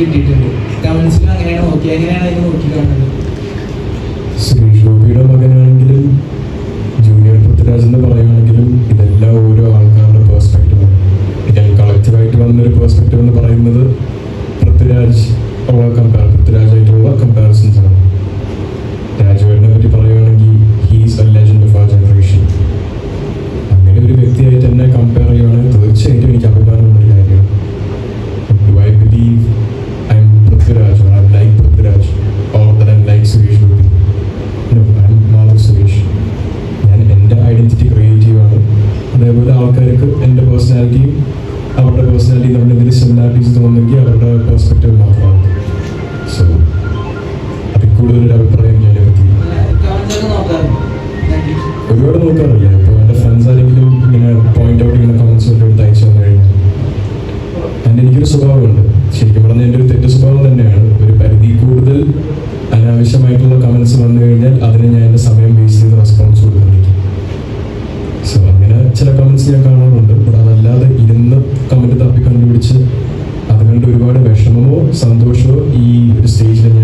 കിട്ടിയിട്ടുണ്ട്. കമൻസിൽ അങ്ങനെയാണ് നോക്കി എങ്ങനെയാണ് അതിന് നോക്കി കാണുന്നത്. സുരേഷ് ഗോപിയുടെ മകനാണെങ്കിലും ജൂനിയർ പൃഥ്വിരാജ് എന്ന് പറയുകയാണെങ്കിലും ഇതെല്ലാം ഓരോ ആൾക്കാരുടെ പേഴ്സ്പെക്റ്റീവാണ് ഞാൻ കളക്റ്റീവായിട്ട് വന്നൊരു പേഴ്സ്പെക്റ്റീവ് എന്ന് പറയുന്നത് പൃഥ്വിരാജ് ഉള്ള കമ്പയർ പൃഥ്വിരാജായിട്ടുള്ള കമ്പാരിസൺസ് അതേപോലെ ആൾക്കാർക്ക് എന്റെ പേഴ്സണാലിറ്റിയും അവരുടെ പേഴ്സണാലിറ്റി തമ്മിൽ എന്തെങ്കിലും സിമിലാരിറ്റീസ് തോന്നുന്നെങ്കിൽ അവരുടെ പെർസ്പെക്റ്റീവ് മാത്രമാണ്. സോ അതിൽ കൂടുതലൊരു അഭിപ്രായം ഞാൻ പറ്റി ഒരുപാട് നോക്കാറില്ല. അപ്പോൾ എന്റെ ഫ്രണ്ട്സ് ആരെങ്കിലും ഇങ്ങനെ പോയിന്റ് ഔട്ട് ഇങ്ങനെ കമൻസ് വല്ലതും എടുത്ത് അയച്ചു വന്നു കഴിഞ്ഞാൽ എന്റെ എനിക്കൊരു സ്വഭാവമുണ്ട്. ശരിക്കും പറഞ്ഞാൽ എന്റെ ഒരു തെറ്റ് സ്വഭാവം തന്നെയാണ്. ഒരു പരിധി കൂടുതൽ അനാവശ്യമായിട്ടുള്ള കമൻസ് വന്നു കഴിഞ്ഞാൽ അതിന് ഞാൻ എന്റെ സമയം ചില കമൻസ് ഞാൻ കാണാറുണ്ട്. ഇവിടെ അതല്ലാതെ ഇരുന്ന് കമന്റ് തപ്പി കണ്ടുപിടിച്ച് അത് കണ്ട് ഒരുപാട് വിഷമമോ സന്തോഷമോ ഈ ഒരു സ്റ്റേജിൽ